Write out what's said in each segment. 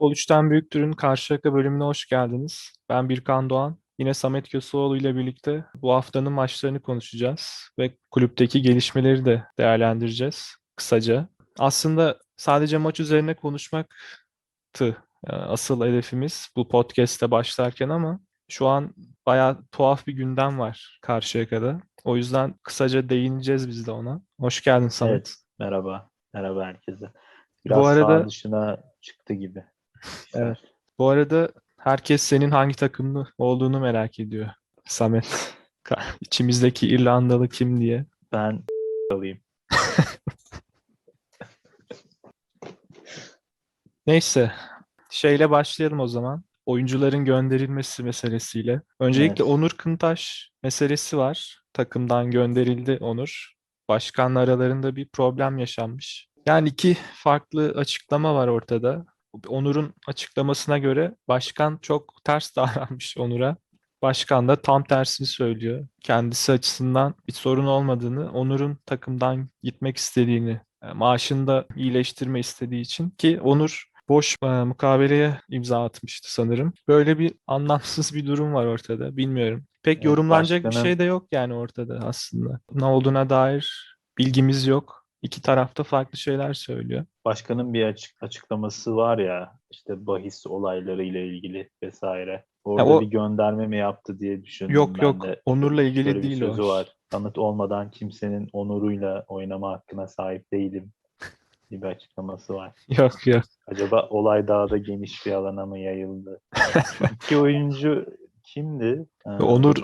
Futbol 3'ten Büyüktür'ün Karşıyaka bölümüne hoş geldiniz. Ben Birkan Doğan. Yine Samet Köseoğlu ile birlikte bu haftanın maçlarını konuşacağız ve kulüpteki gelişmeleri de değerlendireceğiz kısaca. Aslında sadece maç üzerine konuşmaktı e, asıl hedefimiz bu podcast'te başlarken ama şu an bayağı tuhaf bir gündem var Karşıyaka'da. O yüzden kısaca değineceğiz biz de ona. Hoş geldin Samet. Evet, merhaba. Merhaba herkese. Biraz Bu arada- dışına çıktı gibi. Evet. Bu arada herkes senin hangi takımlı olduğunu merak ediyor. Samet. İçimizdeki İrlandalı kim diye. Ben alayım. Neyse. Şeyle başlayalım o zaman. Oyuncuların gönderilmesi meselesiyle. Öncelikle Evet. Onur Kıntaş meselesi var. Takımdan gönderildi Onur. Başkanla aralarında bir problem yaşanmış. Yani iki farklı açıklama var ortada. Onur'un açıklamasına göre başkan çok ters davranmış Onur'a. Başkan da tam tersini söylüyor. Kendisi açısından bir sorun olmadığını, Onur'un takımdan gitmek istediğini, e, maaşını da iyileştirme istediği için ki Onur boş e, mukabeleye imza atmıştı sanırım. Böyle bir anlamsız bir durum var ortada. Bilmiyorum. Pek Evet, yorumlanacak bir başkanın- şey de yok yani ortada aslında. Ne olduğuna dair bilgimiz yok. İki tarafta farklı şeyler söylüyor. Başkanın bir açık açıklaması var ya işte bahis olayları ile ilgili vesaire. Orada o- bir gönderme mi yaptı diye düşündüm Yok ben yok. de. Onur'la ilgili Şöyle bir değil sözü o. var. Kanıt olmadan kimsenin onuruyla oynama hakkına sahip değilim gibi bir açıklaması var. Yok yok. Acaba olay daha da geniş bir alana mı yayıldı? İki oyuncu kimdi? Ee,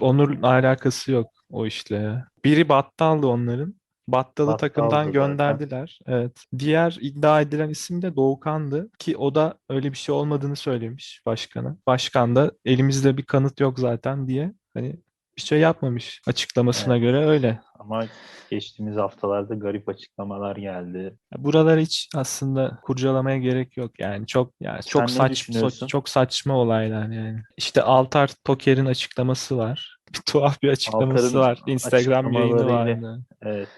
Onur alakası yok o işle. Biri Battal'dı onların. Battal'ı Battal'dı takımdan zaten. gönderdiler. Evet. Diğer iddia edilen isim de Doğukan'dı ki o da öyle bir şey olmadığını söylemiş başkana. Başkan da elimizde bir kanıt yok zaten diye hani bir şey yapmamış açıklamasına Evet. göre öyle. Ama geçtiğimiz haftalarda garip açıklamalar geldi. Buraları hiç aslında kurcalamaya gerek yok yani çok yani Sen çok saçma çok saçma olaylar yani. İşte Altar Toker'in açıklaması var. Bir tuhaf bir açıklaması Altar'ın var. Instagram yayını vardı. Evet.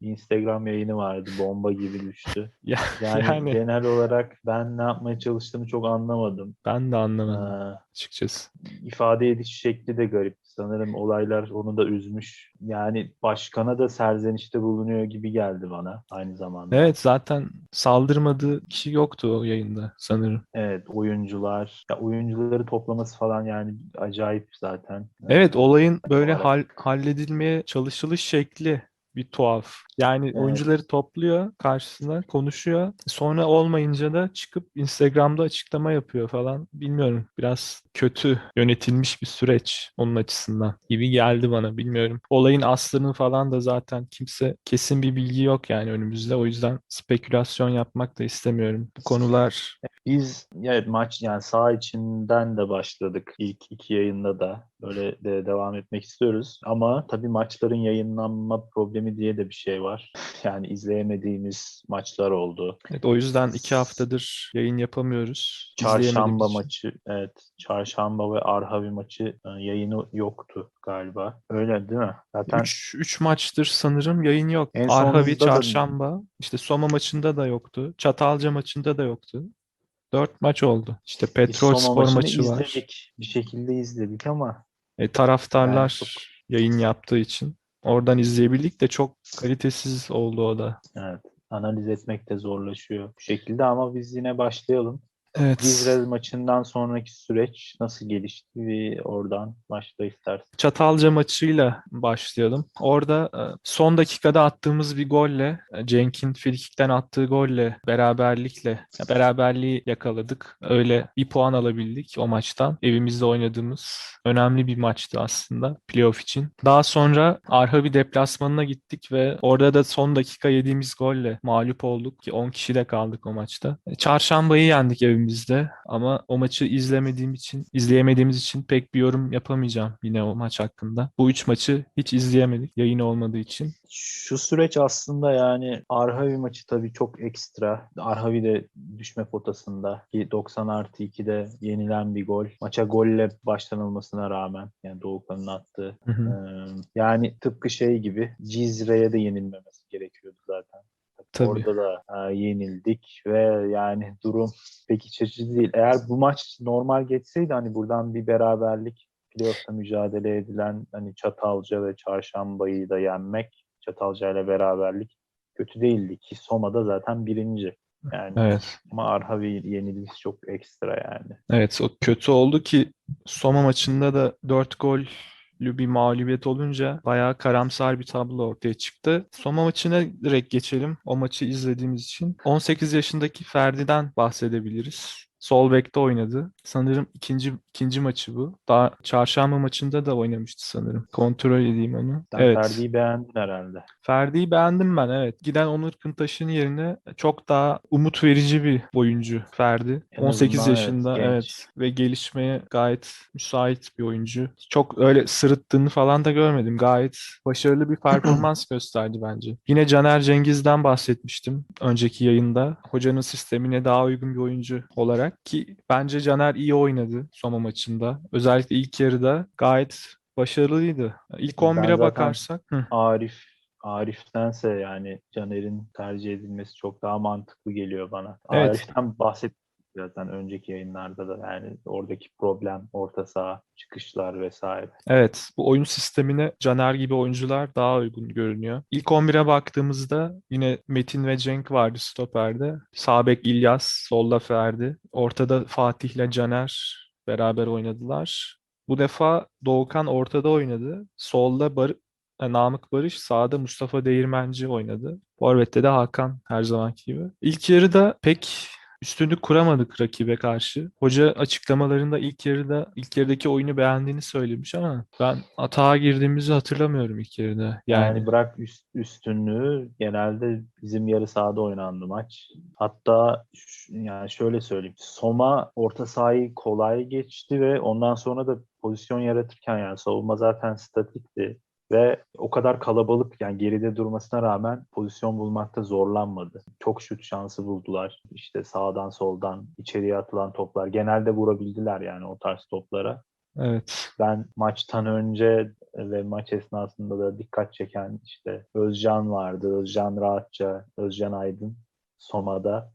Instagram yayını vardı. Bomba gibi düştü. Ya, Yani, yani genel olarak ben ne yapmaya çalıştığını çok anlamadım. ben de Ee, anlamadım açıkçası. ifade ediş şekli de garip. Sanırım olaylar onu da üzmüş. Yani başkana da serzenişte bulunuyor gibi geldi bana aynı zamanda. Evet zaten saldırmadığı kişi yoktu o yayında sanırım. Evet, oyuncular, ya oyuncuları toplaması falan yani acayip zaten. Evet olayın böyle hal, halledilmeye çalışılış şekli bir tuhaf. Yani Evet. oyuncuları topluyor karşısına konuşuyor. Sonra olmayınca da çıkıp Instagram'da açıklama yapıyor falan. Bilmiyorum biraz kötü yönetilmiş bir süreç onun açısından gibi geldi bana bilmiyorum. Olayın aslını falan da zaten kimse kesin bir bilgi yok yani önümüzde. O yüzden spekülasyon yapmak da istemiyorum. Bu konular Biz evet maç yani saha içinden de başladık ilk iki yayında da böyle de devam etmek istiyoruz ama tabii maçların yayınlanma problemi diye de bir şey var. Yani izleyemediğimiz maçlar oldu. Evet, o yüzden iki haftadır yayın yapamıyoruz. Çarşamba maçı evet çarşamba ve Arhavi maçı e, yayını yoktu galiba. Öyle değil mi? Zaten 3 3 maçtır sanırım yayın yok. En Arhavi sonunda da- çarşamba, işte Soma maçında da yoktu. Çatalca maçında da yoktu. 4 maç oldu. İşte biz Petrol Soma Spor maçı var. izledik. Bir şekilde izledik ama E, taraftarlar Yani çok- yayın yaptığı için oradan izleyebildik de çok kalitesiz oldu o da. evet analiz etmek de zorlaşıyor bu şekilde ama biz yine başlayalım. Evet. Vizrez maçından sonraki süreç nasıl gelişti? Bir oradan başla istersen. Çatalca maçıyla başlayalım. Orada e, son dakikada attığımız bir golle, e, Cenk'in frikikten attığı golle, beraberlikle, beraberliği yakaladık. Öyle bir puan alabildik o maçtan. Evimizde oynadığımız önemli bir maçtı aslında playoff için. Daha sonra Arhavi deplasmanına gittik ve orada da son dakika yediğimiz golle mağlup olduk ki 10 kişi de kaldık o maçta. Çarşambayı yendik evimizde ama o maçı izlemediğim için, izleyemediğimiz için pek bir yorum yapamayacağım yine o maç hakkında. Bu üç maçı hiç izleyemedik yayın olmadığı için. Şu süreç aslında yani Arhavi maçı tabii çok ekstra. Arhavi de düşme potasında ki 90 artı 2'de yenilen bir gol. Maça golle başlanılmasına rağmen yani Doğukan'ın attığı. Hı hı. Yani tıpkı şey gibi Cizre'ye de yenilmemesi. Tabii. Orada da e, yenildik ve yani durum pek iç açıcı değil. Eğer bu maç normal geçseydi hani buradan bir beraberlik playoff'ta mücadele edilen hani Çatalca ve Çarşamba'yı da yenmek, Çatalca ile beraberlik kötü değildi ki Soma'da zaten birinci. Yani Evet. ama Arhavi yenilgisi çok ekstra yani. Evet o kötü oldu ki Soma maçında da 4 gollü bir mağlubiyet olunca bayağı karamsar bir tablo ortaya çıktı. Soma maçına direkt geçelim. O maçı izlediğimiz için. 18 yaşındaki Ferdi'den bahsedebiliriz. Sol bekte oynadı. Sanırım ikinci ikinci maçı bu. Daha çarşamba maçında da oynamıştı sanırım. Kontrol edeyim onu. Sen Evet. Ferdi'yi beğendin herhalde. Ferdi'yi beğendim ben evet. Giden Onur Kıntaş'ın yerine çok daha umut verici bir oyuncu Ferdi. En 18 azından evet, yaşında genç. evet ve gelişmeye gayet müsait bir oyuncu. Çok öyle sırıttığını falan da görmedim. Gayet başarılı bir performans gösterdi bence. Yine Caner Cengiz'den bahsetmiştim önceki yayında. Hocanın sistemine daha uygun bir oyuncu olarak ki bence Caner iyi oynadı Soma maçında. Özellikle ilk yarıda gayet başarılıydı. İlk Ben 11'e zaten- bakarsak Hı. Arif Arif'tense yani Caner'in tercih edilmesi çok daha mantıklı geliyor bana. Evet. Arif'ten bahsettik zaten önceki yayınlarda da yani oradaki problem orta saha çıkışlar vesaire. Evet, bu oyun sistemine Caner gibi oyuncular daha uygun görünüyor. İlk 11'e baktığımızda yine Metin ve Cenk vardı stoperde. Sağ bek İlyas, solda Ferdi. Ortada Fatih ile Caner beraber oynadılar. Bu defa Doğukan ortada oynadı. Solda Bar e, Namık Barış, sağda Mustafa Değirmenci oynadı. Forvet'te de Hakan her zamanki gibi. İlk yarıda pek üstünlük kuramadık rakibe karşı. Hoca açıklamalarında ilk yarıda ilk yarıdaki oyunu beğendiğini söylemiş ama ben atağa girdiğimizi hatırlamıyorum ilk yarıda. Yani, Yani bırak üst, üstünlüğü genelde bizim yarı sahada oynandı maç. Hatta yani şöyle söyleyeyim. Soma orta sahayı kolay geçti ve ondan sonra da pozisyon yaratırken yani savunma zaten statikti. Ve o kadar kalabalık yani geride durmasına rağmen pozisyon bulmakta zorlanmadı. Çok şut şansı buldular. İşte sağdan soldan içeriye atılan toplar. Genelde vurabildiler yani o tarz toplara. evet. Ben maçtan önce ve maç esnasında da dikkat çeken işte Özcan vardı. Özcan rahatça, Özcan Aydın Soma'da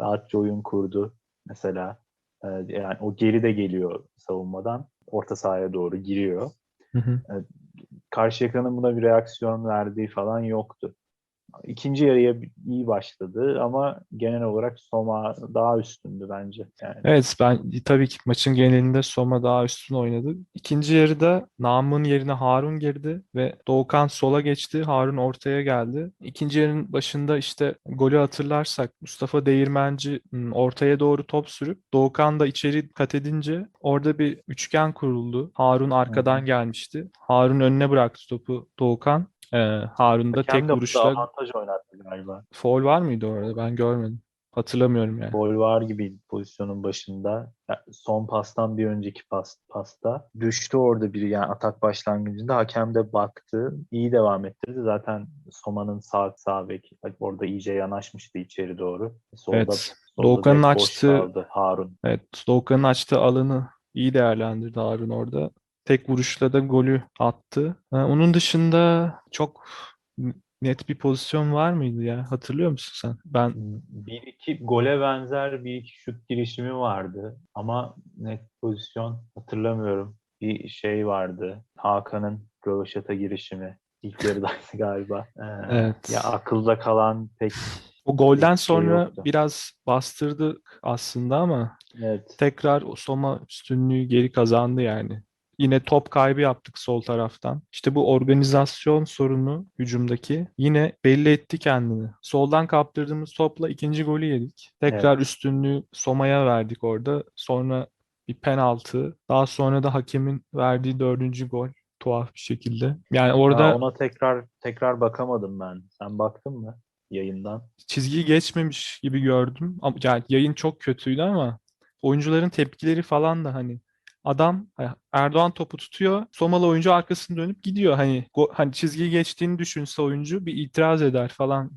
rahatça oyun kurdu mesela. Ee, Yani o geri de geliyor savunmadan. Orta sahaya doğru giriyor. Hı hı. Karşıyaka'nın buna bir reaksiyon verdiği falan yoktu. İkinci yarıya iyi başladı ama genel olarak Soma daha üstündü bence. Yani Evet ben tabii ki maçın genelinde Soma daha üstün oynadı. İkinci yarıda Namık'ın yerine Harun girdi ve Doğukan sola geçti. Harun ortaya geldi. İkinci yarının başında işte golü hatırlarsak Mustafa Değirmenci hmm, ortaya doğru top sürüp Doğukan da içeri kat edince orada bir üçgen kuruldu. Harun arkadan gelmişti. Harun önüne bıraktı topu Doğukan. Ee, Harun da Hakem tek vuruşla avantaj oynattı galiba. foul var mıydı orada? Ben görmedim. Hatırlamıyorum yani. Gol var gibiydi pozisyonun başında. Ya, Son pastan bir önceki pas, pasta. Düştü orada biri yani atak başlangıcında. Hakem de baktı. iyi devam ettirdi. Zaten Soma'nın sağ sağ bek orada iyice yanaşmıştı içeri doğru. Solda, Evet. solda Doğukan'ın açtığı Harun. Evet, Doğukan'ın açtığı alanı iyi değerlendirdi Harun orada. Tek vuruşla da golü attı. Ha, onun dışında çok net bir pozisyon var mıydı ya? Hatırlıyor musun sen? Ben Bir iki gole benzer bir iki şut girişimi vardı. Ama net pozisyon hatırlamıyorum. Bir şey vardı. Hakan'ın röveşata girişimi. İlk yarıdaydı galiba. Ee, Evet. Ya akılda kalan pek o golden şey sonra yoktu. biraz bastırdık aslında ama evet. tekrar o Soma üstünlüğü geri kazandı yani. Yine top kaybı yaptık sol taraftan. İşte bu organizasyon sorunu hücumdaki yine belli etti kendini. Soldan kaptırdığımız topla ikinci golü yedik. Tekrar üstünlüğü Soma'ya verdik orada. Sonra bir penaltı. Daha sonra da hakemin verdiği dördüncü gol. Tuhaf bir şekilde. Yani orada Ha, ona tekrar tekrar bakamadım ben. Sen baktın mı yayından? çizgiyi geçmemiş gibi gördüm. Yani yayın çok kötüydü ama oyuncuların tepkileri falan da hani adam Erdoğan topu tutuyor. Somalı oyuncu arkasını dönüp gidiyor. Hani go- hani çizgiyi geçtiğini düşünse oyuncu bir itiraz eder falan.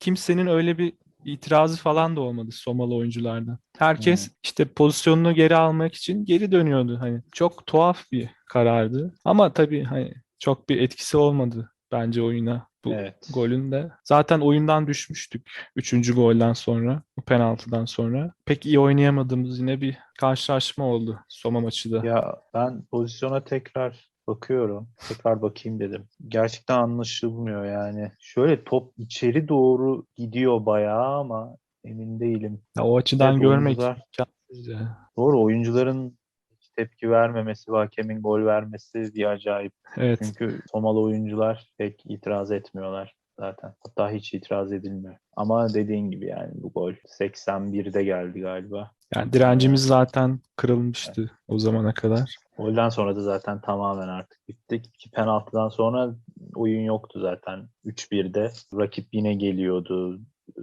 Kimsenin öyle bir itirazı falan da olmadı Somalı oyunculardan. Herkes işte pozisyonunu geri almak için geri dönüyordu hani. Çok tuhaf bir karardı. Ama tabii hani çok bir etkisi olmadı bence oyuna. Bu Evet. golünde. Zaten oyundan düşmüştük 3. golden sonra, bu penaltıdan sonra. Pek iyi oynayamadığımız yine bir karşılaşma oldu Soma maçı da. Ya ben pozisyona tekrar bakıyorum. Tekrar bakayım dedim. Gerçekten anlaşılmıyor yani. Şöyle top içeri doğru gidiyor bayağı ama emin değilim. Ya o açıdan Evet, görmek oyuncular-. Doğru oyuncuların tepki vermemesi ve hakemin gol vermesi bir acayip. Evet. Çünkü Somalı oyuncular pek itiraz etmiyorlar zaten. Hatta hiç itiraz edilmiyor. Ama dediğin gibi yani bu gol 81'de geldi galiba. Yani direncimiz zaten kırılmıştı o zamana kadar. Golden sonra da zaten tamamen artık bitti. İki penaltıdan sonra oyun yoktu zaten 3-1'de. Rakip yine geliyordu.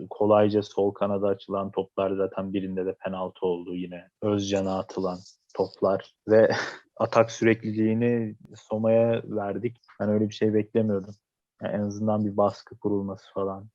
Kolayca sol kanada açılan toplar zaten birinde de penaltı oldu yine. Özcan'a atılan toplar ve atak sürekliliğini Soma'ya verdik. Ben öyle bir şey beklemiyordum. Yani en azından bir baskı kurulması falan.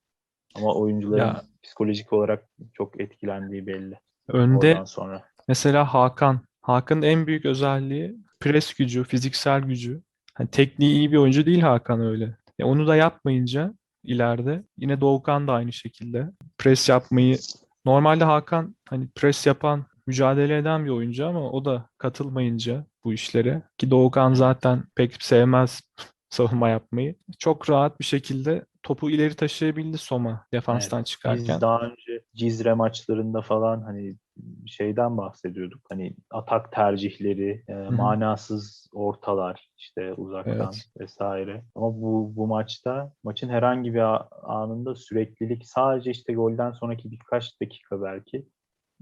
Ama oyuncuların Ya. psikolojik olarak çok etkilendiği belli. Önde Oradan sonra. Mesela Hakan. Hakan'ın en büyük özelliği pres gücü, fiziksel gücü. Hani tekniği iyi bir oyuncu değil Hakan öyle. Ya onu da yapmayınca ileride yine Doğukan da aynı şekilde pres yapmayı normalde Hakan hani pres yapan, mücadele eden bir oyuncu ama o da katılmayınca bu işlere ki Doğukan zaten pek sevmez savunma yapmayı. Çok rahat bir şekilde topu ileri taşıyabildi Soma defanstan çıkarken. Biz daha önce Cizre maçlarında falan hani şeyden bahsediyorduk. Hani atak tercihleri, e, manasız ortalar işte uzaktan Evet. vesaire. Ama bu bu maçta maçın herhangi bir anında süreklilik sadece işte golden sonraki birkaç dakika belki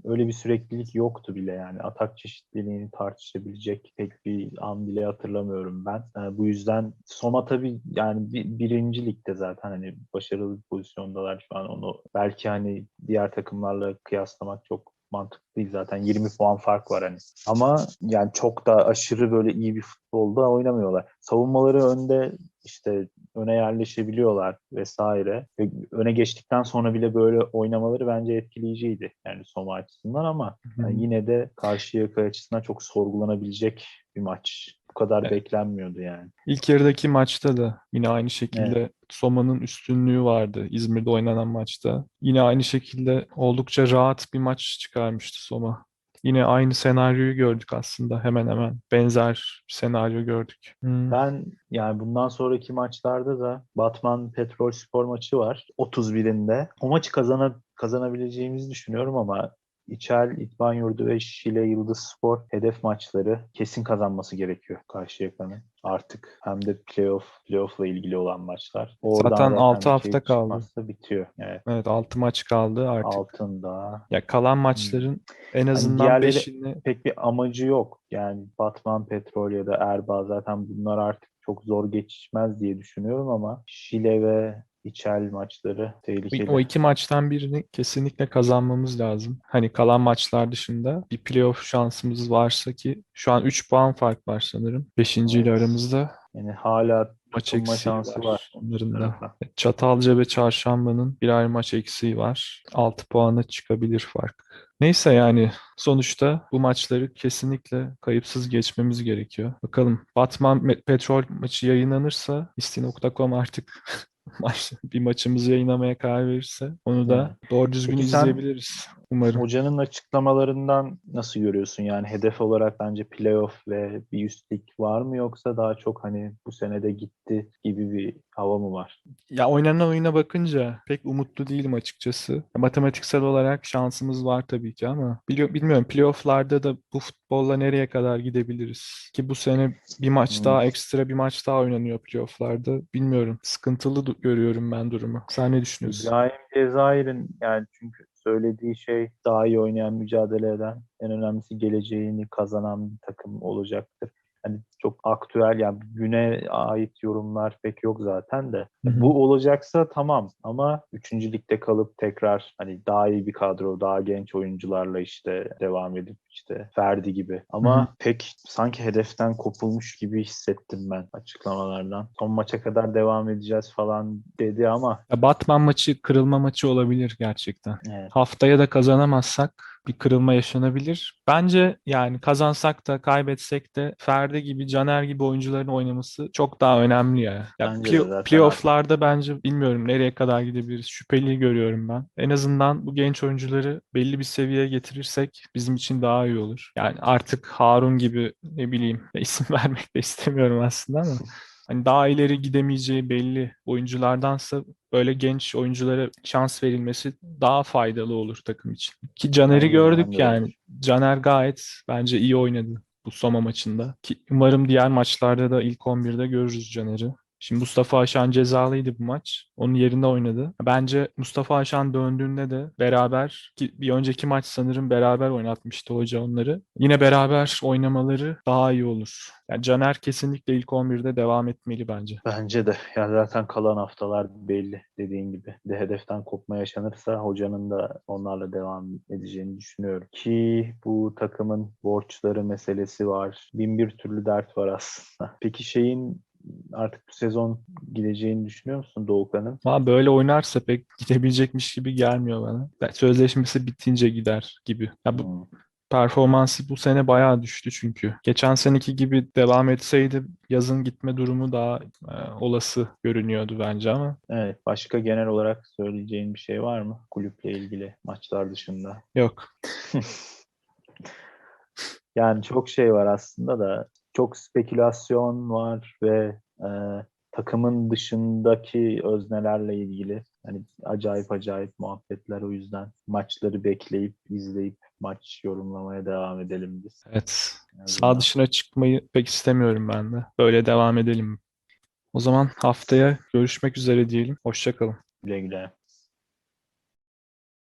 öyle bir süreklilik yoktu bile yani. Atak çeşitliliğini tartışabilecek pek bir an bile hatırlamıyorum ben. E, bu yüzden Soma tabii yani bir, birinci ligde zaten hani başarılı bir pozisyondalar şu an onu belki hani diğer takımlarla kıyaslamak çok mantıklı değil zaten 20 puan fark var hani. Ama yani çok da aşırı böyle iyi bir futbolda oynamıyorlar. Savunmaları önde işte öne yerleşebiliyorlar vesaire. Ve öne geçtikten sonra bile böyle oynamaları bence etkileyiciydi. Yani Soma açısından ama yani yine de Karşıyaka açısından çok sorgulanabilecek bir maç. Bu kadar Evet. beklenmiyordu yani. İlk yarıdaki maçta da yine aynı şekilde Soma'nın üstünlüğü vardı İzmir'de oynanan maçta. Yine aynı şekilde oldukça rahat bir maç çıkarmıştı Soma. Yine aynı senaryoyu gördük aslında hemen hemen. Benzer senaryo gördük. Hmm. Ben yani bundan sonraki maçlarda da Batman Petrol Spor maçı var 31'inde. O maçı kazana, kazanabileceğimizi düşünüyorum ama İçel, İtman Yurdu ve Şile Yıldız Spor hedef maçları kesin kazanması gerekiyor Karşıyaka'nın. Artık hem de playoff, playoff'la ilgili olan maçlar. Zaten altı bir hafta kaldı. çıkmazsa bitiyor. Evet. Evet 6 maç kaldı artık. Altında. Ya kalan maçların en azından diğerleri- 5'ini pek bir amacı yok. Yani Batman Petrol ya da Erbaa zaten bunlar artık çok zor geçmez diye düşünüyorum ama Şile ve İçel maçları tehlikeli. o iki maçtan birini kesinlikle kazanmamız lazım. Hani kalan maçlar dışında bir playoff şansımız varsa ki şu an 3 puan fark var sanırım. 5. ile Evet. aramızda Yani hala maç eksiği şansı var var. onların da. tarafa. Çatalca ve Çarşamba'nın birer maç eksiği var. 6 puana çıkabilir fark. Neyse yani sonuçta bu maçları kesinlikle kayıpsız geçmemiz gerekiyor. Bakalım Batman Petrol maçı yayınlanırsa isti.com artık maç, bir maçımızı yayınlamaya karar verirse onu da doğru düzgün Peki izleyebiliriz umarım. Hocanın açıklamalarından nasıl görüyorsun? Yani hedef olarak bence playoff ve bir üstlük var mı yoksa daha çok hani bu senede gitti gibi bir hava mı var? Ya oynanan oyuna bakınca pek umutlu değilim açıkçası. Matematiksel olarak şansımız var tabii ki ama biliyor, bilmiyorum playofflarda da bu futbolla nereye kadar gidebiliriz? Ki bu sene bir maç Hmm. daha ekstra bir maç daha oynanıyor playofflarda. Bilmiyorum. Sıkıntılı görüyorum ben durumu. Sen ne düşünüyorsun? İbrahim Cezayir'in yani çünkü söylediği şey daha iyi oynayan, mücadele eden, en önemlisi geleceğini kazanan bir takım olacaktır. Hani çok aktüel yani güne ait yorumlar pek yok zaten de. Hı hı. Bu olacaksa tamam ama 3. ligde kalıp tekrar hani daha iyi bir kadro, daha genç oyuncularla işte devam edip işte Ferdi gibi. Ama Hı hı. pek sanki hedeften kopulmuş gibi hissettim ben açıklamalardan. Son maça kadar devam edeceğiz falan dedi ama Ya Batman maçı kırılma maçı olabilir gerçekten. evet. Haftaya da kazanamazsak bir kırılma yaşanabilir. Bence yani kazansak da kaybetsek de Ferdi gibi, Caner gibi oyuncuların oynaması çok daha önemli ya. ya Bence play- playoff'larda bence bilmiyorum nereye kadar gidebiliriz. Şüpheli görüyorum ben. En azından bu genç oyuncuları belli bir seviyeye getirirsek bizim için daha iyi olur. Yani artık Harun gibi ne bileyim isim vermek de istemiyorum aslında ama hani daha ileri gidemeyeceği belli oyunculardansa böyle genç oyunculara şans verilmesi daha faydalı olur takım için. Ki Caner'i gördük de. yani. Caner gayet bence iyi oynadı bu Soma maçında. Ki umarım diğer maçlarda da ilk 11'de görürüz Caner'i. Şimdi Mustafa Aşan cezalıydı bu maç. Onun yerinde oynadı. Bence Mustafa Aşan döndüğünde de beraber ki bir önceki maç sanırım beraber oynatmıştı hoca onları. Yine beraber oynamaları daha iyi olur. Yani Caner kesinlikle ilk 11'de devam etmeli bence. Bence de. Ya zaten kalan haftalar belli dediğin gibi. De hedeften kopma yaşanırsa hocanın da onlarla devam edeceğini düşünüyorum. Ki bu takımın borçları meselesi var. Bin bir türlü dert var aslında. Peki şeyin artık bu sezon gideceğini düşünüyor musun Doğukan'ın? Ama böyle oynarsa pek gidebilecekmiş gibi gelmiyor bana. Sözleşmesi bitince gider gibi. Ya bu Hmm. performansı bu sene bayağı düştü çünkü. Geçen seneki gibi devam etseydi yazın gitme durumu daha e, olası görünüyordu bence ama Evet. Başka genel olarak söyleyeceğin bir şey var mı? Kulüple ilgili maçlar dışında. yok. Yani çok şey var aslında da çok spekülasyon var ve e, takımın dışındaki öznelerle ilgili hani acayip acayip muhabbetler o yüzden maçları bekleyip izleyip maç yorumlamaya devam edelim biz. Evet. En Sağ dışına çıkmayı pek istemiyorum ben de. Böyle devam edelim. O zaman haftaya görüşmek üzere diyelim. Hoşça kalın. Güle güle.